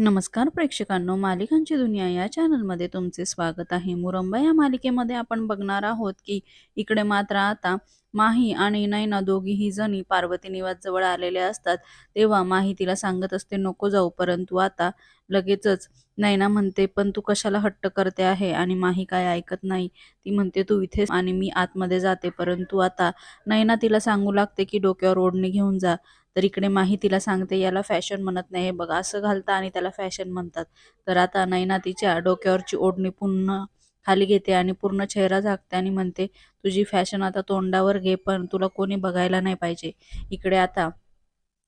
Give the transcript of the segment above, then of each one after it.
नमस्कार प्रेक्षकांनो मालिकांची दुनिया या चॅनलमध्ये तुमचे स्वागत आहे. मुरंबा या मालिकेमध्ये आपण बघणार आहोत की इकडे मात्र आता माही आणि नैना दोघीही जणी पार्वती निवास जवळ आलेले असतात. तेव्हा माही तिला सांगत असते नको जाऊ परंतु आता लगेचच नैना म्हणते पण तू कशाला हट्ट करते आहे आणि माही काय ऐकत नाही? ती म्हणते तू इथे आणि मी आतमध्ये जाते परंतु आता नैना तिला सांगू लागते की डोक्यावर ओढणी घेऊन जा. तर इकडे माही तिला सांगते याला फॅशन म्हणत नाही हे बघा असं घालता आणि त्याला फॅशन म्हणतात. तर आता नैना तिच्या डोक्यावरची ओढणी पूर्ण खाली घेते आणि पूर्ण चेहरा झाकते आणि म्हणते तुझी फॅशन आता तोंडावर घे पण तुला कोणी बघायला नाही पाहिजे. इकडे आता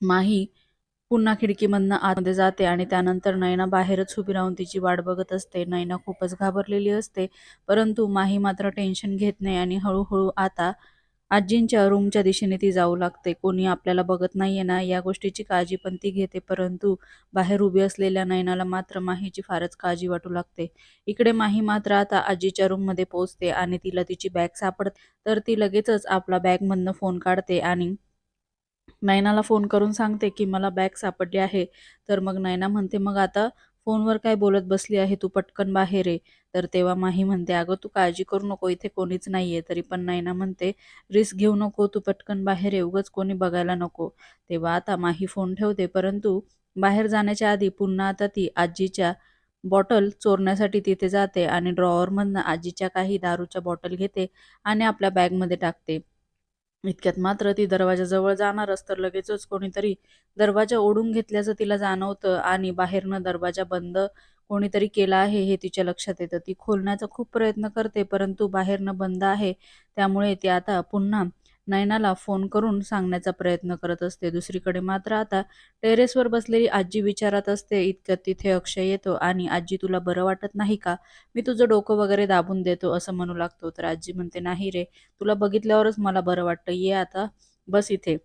माही पुन्हा खिडकीमधनं आतमध्ये जाते आणि त्यानंतर नैना बाहेरच उभी राहून तिची वाट बघत असते. नैना खूपच घाबरलेली असते परंतु माही मात्र टेन्शन घेत नाही आणि हळूहळू आता आजींच्या रूमच्या दिशेने ती जाऊ लागते. कोणी आपल्याला बघत नाहीये ना या गोष्टीची काळजी पण ती घेते परंतु बाहेर उभी असलेल्या नयनाला मात्र माहीची फारच काळजी वाटू लागते. इकडे माही मात्र आता आजीच्या रूममध्ये पोहोचते आणि तिला तिची बॅग सापडते तर ती लगेचच आपला बॅगमधनं फोन काढते आणि नयनाला फोन करून सांगते की मला बॅग सापडली आहे. तर मग नयना म्हणते मग आता फोनवर काय बोलत बसली आहे तू पटकन बाहेर आहे तर तेव्हा माही म्हणते अगं तू काळजी करू नको इथे कोणीच नाही आहे तरी पण नयना म्हणते रिस्क घेऊ नको तू पटकन बाहेर आहे उगाच कोणी बघायला नको. तेव्हा आता माही फोन ठेवते परंतु बाहेर जाण्याच्या आधी पुन्हा आता ती आजीच्या बॉटल चोरण्यासाठी तिथे जाते आणि ड्रॉवरमधनं आजीच्या काही दारूच्या बॉटल घेते आणि आपल्या बॅगमध्ये टाकते. इतक्यात मात्र ती दरवाजाजवळ जाणारच तर लगेचच कोणीतरी दरवाजा ओढून घेतल्याचं तिला जाणवतं आणि बाहेरनं दरवाजा बंद कोणीतरी केला आहे हे तिच्या लक्षात येतं. ती खोलण्याचा खूप प्रयत्न करते परंतु बाहेरनं बंद आहे त्यामुळे ती आता पुन्हा नयनाला फोन करून सांगण्याचा प्रयत्न करत असते. दुसरीकडे मात्र आता टेरेसवर बसलेली आजी विचारत असते इतकं तिथे अक्षय येतो आणि आजी तुला बरं वाटत नाही का? मी तुझं डोकं वगैरे दाबून देतो असं म्हणू लागतो. तर आजी म्हणते नाही रे तुला बघितल्यावरच मला बरं वाटतं. ये आता बस इथे.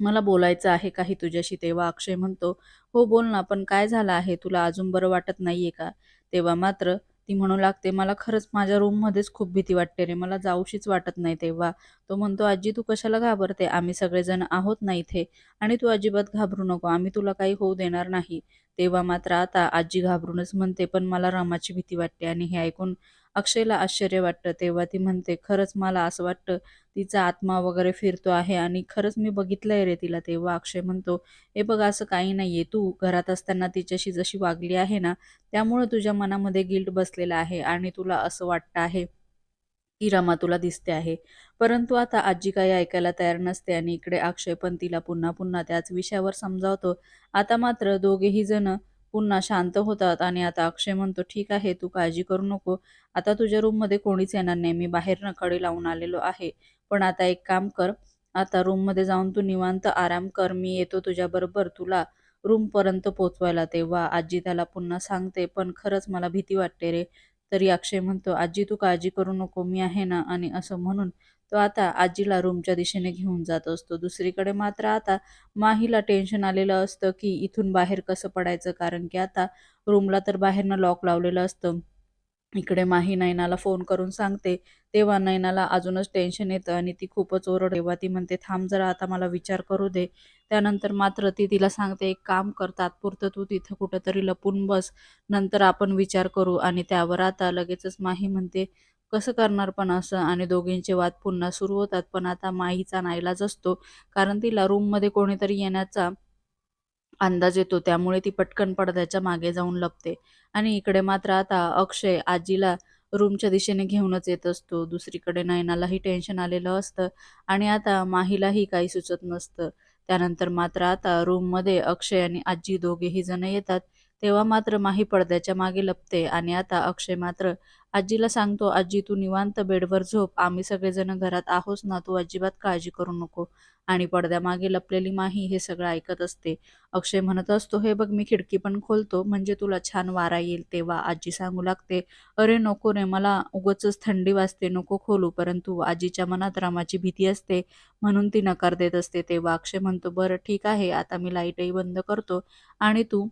मला बोलायचं आहे काही तुझ्याशी. तेव्हा अक्षय म्हणतो हो बोल ना पण काय झालं आहे? तुला अजून बरं वाटत नाहीये का? तेव्हा मात्र ती म्हणू लागते मला खरंच माझ्या रूममध्येच खूप भीती वाटते रे. मला जाऊशीच वाटत नाही तेव्हा. तो म्हणतो आजी तू कशाला घाबरते? आम्ही सगळेजण आहोत ना इथे. आणि तू अजिबात घाबरू नको. आम्ही तुला काही होऊ देणार नाही. तेव्हा मात्र आता आजी घाबरूनच म्हणते पण मला रामाची भीती वाटते. आणि हे ऐकून अक्षयला आश्चर्य वाटतं. तेव्हा ती म्हणते खरंच मला असं वाटतं तिचा आत्मा वगैरे फिरतो आहे आणि खरंच मी बघितलंय रे तिला. तेव्हा अक्षय म्हणतो हे बघ असं काही नाहीये. तू घरात असताना तिच्याशी जशी वागली आहे ना त्यामुळे तुझ्या मनामध्ये गिल्ट बसलेला आहे आणि तुला असं वाटतं आहे की रमा तुला दिसते आहे. परंतु आता आजी काही ऐकायला तयार नसते आणि इकडे अक्षय पण तिला पुन्हा पुन्हा त्याच विषयावर समजावतो. आता मात्र दोघेही जण पुन्हा शांत होतात आणि आता अक्षय म्हणतो ठीक आहे तू काळजी करू नको. आता तुझ्या रूममध्ये कोणीच येणार नाही. मी बाहेर कडी लावून आलेलो आहे. पण आता एक काम कर. आता रूममध्ये जाऊन तू निवांत आराम कर. मी येतो तुझ्याबरोबर तुला रूमपर्यंत पोचवायला. तेव्हा आजी त्याला पुन्हा सांगते पण खरंच मला भीती वाटते रे. तरी अक्षय म्हणतो आजी तू काळजी करू नको. मी आहे ना आणि असं म्हणून तो आता आजीला रूमच्या दिशेने घेऊन जात असतो. दुसरीकडे मात्र आता माहीला टेन्शन आलेलं असतं की इथून बाहेर कसं पडायचं? कारण की आता रूमला तर बाहेरनं लॉक लावलेलं असतं. इकडे माही नैनाला फोन करून सांगते. तेव्हा नैनाला अजूनच टेन्शन येतं आणि ती खूपच ओरड तेव्हा ती म्हणते थांब जरा आता मला विचार करू दे. त्यानंतर मात्र ती तिला सांगते एक काम कर तात्पुरतं तू तिथं कुठंतरी लपून बस. नंतर आपण विचार करू. आणि त्यावर आता लगेचच माही म्हणते कसं करणार पण असं आणि दोघींचे वाद पुन्हा सुरू होतात. पण आता माहीचा नाईलाज असतो. कारण तिला रूममध्ये कोणीतरी येण्याचा अंदाज येतो. त्यामुळे ती पटकन पडद्याच्या मागे जाऊन लपते. आणि इकडे मात्र आता अक्षय आजीला रूमच्या दिशेने घेऊनच येत असतो. दुसरीकडे नयनालाही टेन्शन आलेलं असतं. आणि आता माहीलाही काही सुचत नसतं. त्यानंतर मात्र आता रूममध्ये अक्षय आणि आजी दोघेही जण येतात. तेव्हा मात्र माही पडद्याच्या मागे लपते. आणि आता अक्षय मात्र आजीला सांगतो आजी तू निवांत बेडवर झोप. आम्ही सगळेजण घरात आहोस ना तू अजिबात काळजी करू नको आणि पडद्यामागे लपलेली माही हे सगळं ऐकत असते. अक्षय म्हणत असतो हे बघ मी खिडकी पण खोलतो. म्हणजे तुला छान वारा येईल तेव्हा आजी सांगू लागते अरे नको रे मला उगच थंडी वाजते. नको खोलू. परंतु आजीच्या मनात रामाची भीती असते. म्हणून ती नकार देत असते तेव्हा अक्षय म्हणतो बरं ठीक आहे. आता मी लाईटही बंद करतो. आणि तू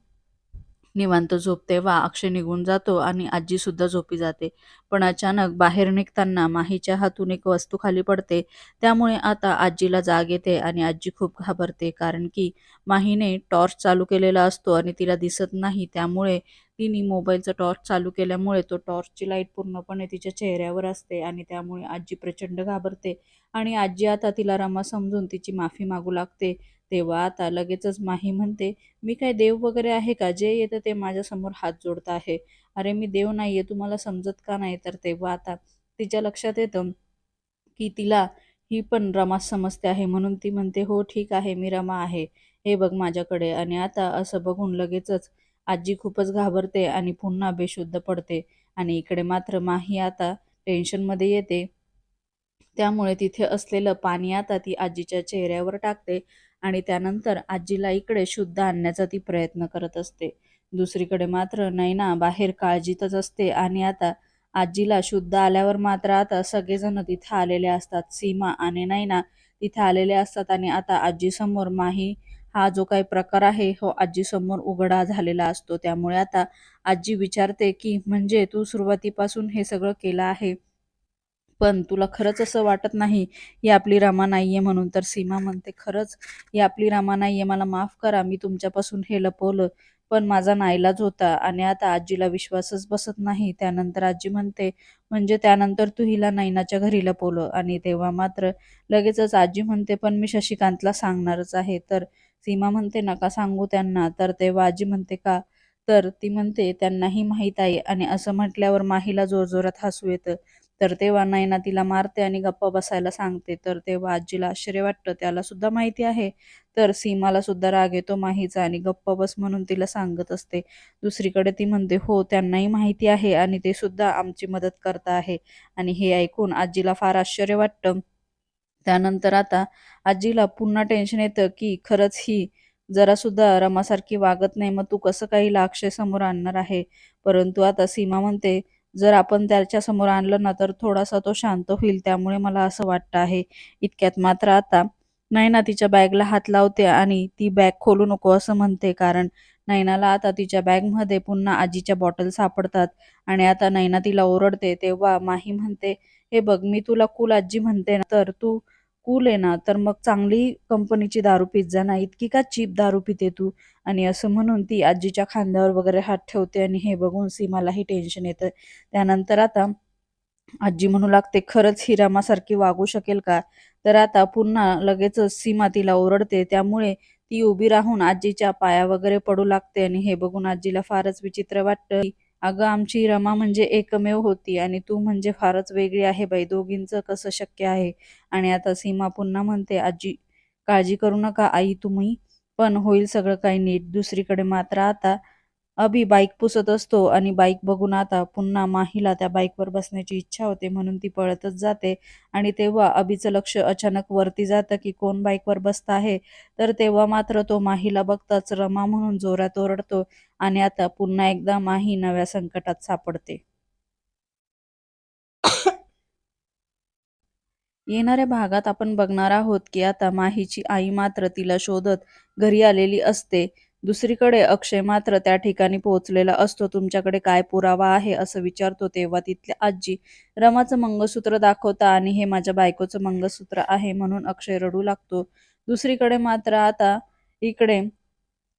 निवांत झोप तेव्हा अक्षय निघून जातो आणि आजी सुद्धा झोपी जाते. पण अचानक बाहेर निघताना माहीच्या हातून एक वस्तू खाली पडते. त्यामुळे आता आजीला जाग येते आणि आजी खूप घाबरते. कारण की माहीने टॉर्च चालू केलेला असतो आणि तिला दिसत नाही. त्यामुळे तिने मोबाईलचा टॉर्च चालू केल्यामुळे तो टॉर्चची लाइट पूर्णपणे तिच्या चेहऱ्यावर असते आणि त्यामुळे आजी प्रचंड घाबरते. आणि आजी आता तिला रमा समजून तिची माफी मागू लागते. तेव्हा आता लगेचच माही म्हणते मी काय देव वगैरे आहे का? जे येतं ते माझ्यासमोर हात जोडत आहे. अरे मी देव नाहीये तुम्हाला समजत का नाही? तर तेव्हा आता तिच्या लक्षात येतं की तिला ही पण रमा समजते आहे. म्हणून ती म्हणते हो ठीक आहे मी रमा आहे. हे बघ माझ्याकडे. आणि आता असं बघून लगेचच आजी खूपच घाबरते आणि पुन्हा बेशुद्ध पडते. आणि इकडे मात्र माही आता टेन्शनमध्ये येते. त्यामुळे तिथे असलेलं पाणी आता ती आजीच्या चेहऱ्यावर टाकते आणि त्यानंतर आजीला इकडे शुद्ध आणण्याचा ती प्रयत्न करत असते. दुसरीकडे मात्र नैना बाहेर काळजीतच असते आणि आता आजीला शुद्ध आल्यावर मात्र आता सगळेजण तिथे आलेले असतात. सीमा आणि नैना तिथे आलेले असतात आणि आता आजीसमोर माही हा जो काही प्रकार आहे हो आजीसमोर उघडा झालेला असतो. त्यामुळे आता आजी विचारते की म्हणजे तू सुरुवातीपासून हे सगळं केलं आहे? पण तुला खरंच असं वाटत नाही ही आपली रामा नाहीये म्हणून. तर सीमा म्हणते खरंच ही आपली रामा नाहीये मला माफ करा मी तुमच्यापासून हे लपवलं पण माझा नाईलाज होता आणि आता आजीला विश्वासच बसत नाही. त्यानंतर आजी म्हणते म्हणजे त्यानंतर तू हिला नैनाच्या घरी लपवलं आणि तेव्हा मात्र लगेचच आजी म्हणते पण मी शशिकांतला सांगणारच आहे. तर सीमा म्हणते नका सांगू त्यांना. तर तेव्हा आजी म्हणते का? तर ती म्हणते त्यांनाही माहीत आहे. आणि असं म्हटल्यावर माहीला जोरजोरात हसू येतं. तर तेव्हा नैना तिला मारते आणि गप्पा बसायला सांगते. तर तेव्हा आजीला आश्चर्य वाटतं. त्याला सुद्धा माहिती आहे. तर सीमाला सुद्धा राग येतो माहीचा आणि गप्प बस म्हणून तिला सांगत असते. दुसरीकडे ती म्हणते हो त्यांनाही माहिती आहे आणि ते सुद्धा आमची मदत करता आहे. आणि हे ऐकून आजीला फार आश्चर्य वाटतं. त्यानंतर आता आजीला पुन्हा टेन्शन येतं की खरंच ही जरा सुद्धा रमासारखी वागत नाही. मग तू कसं काही अक्षय समोर आणणार आहे? परंतु आता सीमा म्हणते जर आपण त्याच्यासमोर आणलं ना तर थोडासा तो शांत होईल. त्यामुळे मला असं वाटतं आहे. इतक्यात मात्र आता नैना तिच्या बॅगला हात लावते आणि ती बॅग खोलू नको असं म्हणते. कारण नैनाला आता तिच्या बॅगमध्ये पुन्हा आजीच्या बॉटल सापडतात आणि आता नैना तिला ओरडते. तेव्हा माही म्हणते हे बघ मी तुला कुल आजी म्हणते ना तर तू कूल आहे ना तर मग चांगली कंपनीची दारू पित जा ना इतकी का चीप दारू पिते तू? आणि असं म्हणून ती आजीच्या खांद्यावर वगैरे हात ठेवते आणि हे बघून सीमालाही टेन्शन येतं त्यानंतर आता आजी म्हणू लागते खरंच हिरामासारखी वागू शकेल का? तर आता पुन्हा लगेचच सीमा तिला ओरडते. त्यामुळे ती उभी राहून आजीच्या पाया वगैरे पडू लागते आणि हे बघून आजीला फारच विचित्र वाटतं. अगं आमची रमा म्हणजे एकमेव होती आणि तू म्हणजे फारच वेगळी आहे बाई. दोघींचं कसं शक्य आहे? आणि आता सीमा पुन्हा म्हणते आजी काळजी करू नका आई तुम्ही पण होईल सगळं काही नीट. दुसरीकडे मात्र आता अभि बाईक पुसत असतो आणि बाईक बघून आता पुन्हा माहीला त्या बाईकवर बसण्याची इच्छा होते म्हणून ती पळतच जाते. आणि तेव्हा अभिचं लक्ष अचानक वरती जातं की कोण बाईकवर बसत आहे. तर तेव्हा मात्र तो माहीला बघताच रमा म्हणून जोरात ओरडतो आणि आता पुन्हा एकदा माही नव्या संकटात सापडते. येणाऱ्या भागात आपण बघणार आहोत की आता माहीची आई मात्र तिला शोधत घरी आलेली असते. दुसरीकडे अक्षय मात्र त्या ठिकाणी पोहोचलेला असतो. तुमच्याकडे काय पुरावा आहे? असं विचारतो तेव्हा तिथल्या आजी रमाचं मंगळसूत्र दाखवता आणि हे माझ्या बायकोचं मंगळसूत्र आहे म्हणून अक्षय रडू लागतो. दुसरीकडे मात्र आता इकडे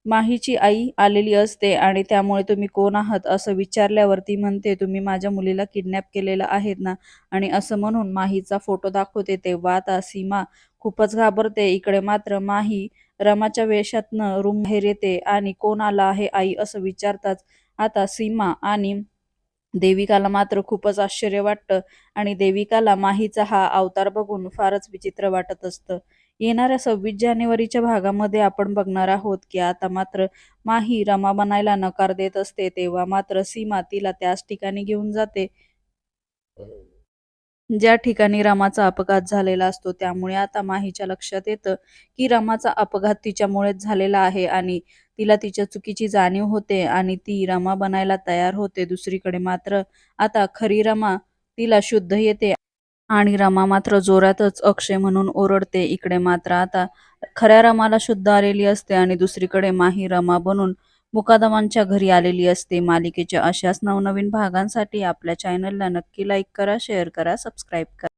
माहीची आई आलेली असते आणि त्यामुळे तुम्ही कोण आहात? असं विचारल्यावर ती म्हणते तुम्ही माझ्या मुलीला किडनॅप केलेलं आहेत ना? आणि असं म्हणून माहीचा फोटो दाखवते. तेव्हा आता सीमा खूपच घाबरते. इकडे मात्र माही रमाच्या वेशातनं रूम बाहेर येते आणि कोण आला आहे आई असं विचारताच आता सीमा आणि देविकाला मात्र खूपच आश्चर्य वाटतं आणि देविकाला माहीचा हा अवतार बघून फारच विचित्र वाटत असतं. येणाऱ्या सव्वीस जानेवारीच्या भागामध्ये आपण बघणार आहोत की आता मात्र माही रमा बनायला नकार देत असते तेव्हा मात्र सीमा तिला त्याच ठिकाणी घेऊन जाते. ज्या ठिकाणी रमाचा अपघात झालेला असतो त्यामुळे आता माहीच्या लक्षात येतं की रमाचा अपघात तिच्यामुळेच झालेला आहे आणि तिला तिच्या चुकीची जाणीव होते आणि ती रमा बनायला तयार होते. दुसरीकडे मात्र आता खरी रमा तिला शुद्ध येते आणि रमा मात्र जोरातच अक्षय म्हणून ओरडते. इकडे मात्र आता खऱ्या रमाला शुद्ध आलेली असते आणि दुसरीकडे माही रमा बनून मुकादमांच्या घरी आलेली असते. मालिकेच्या अशाच नवनवीन भागांसाठी आपल्या चॅनलला नक्की लाईक करा, शेअर करा, सबस्क्राईब करा.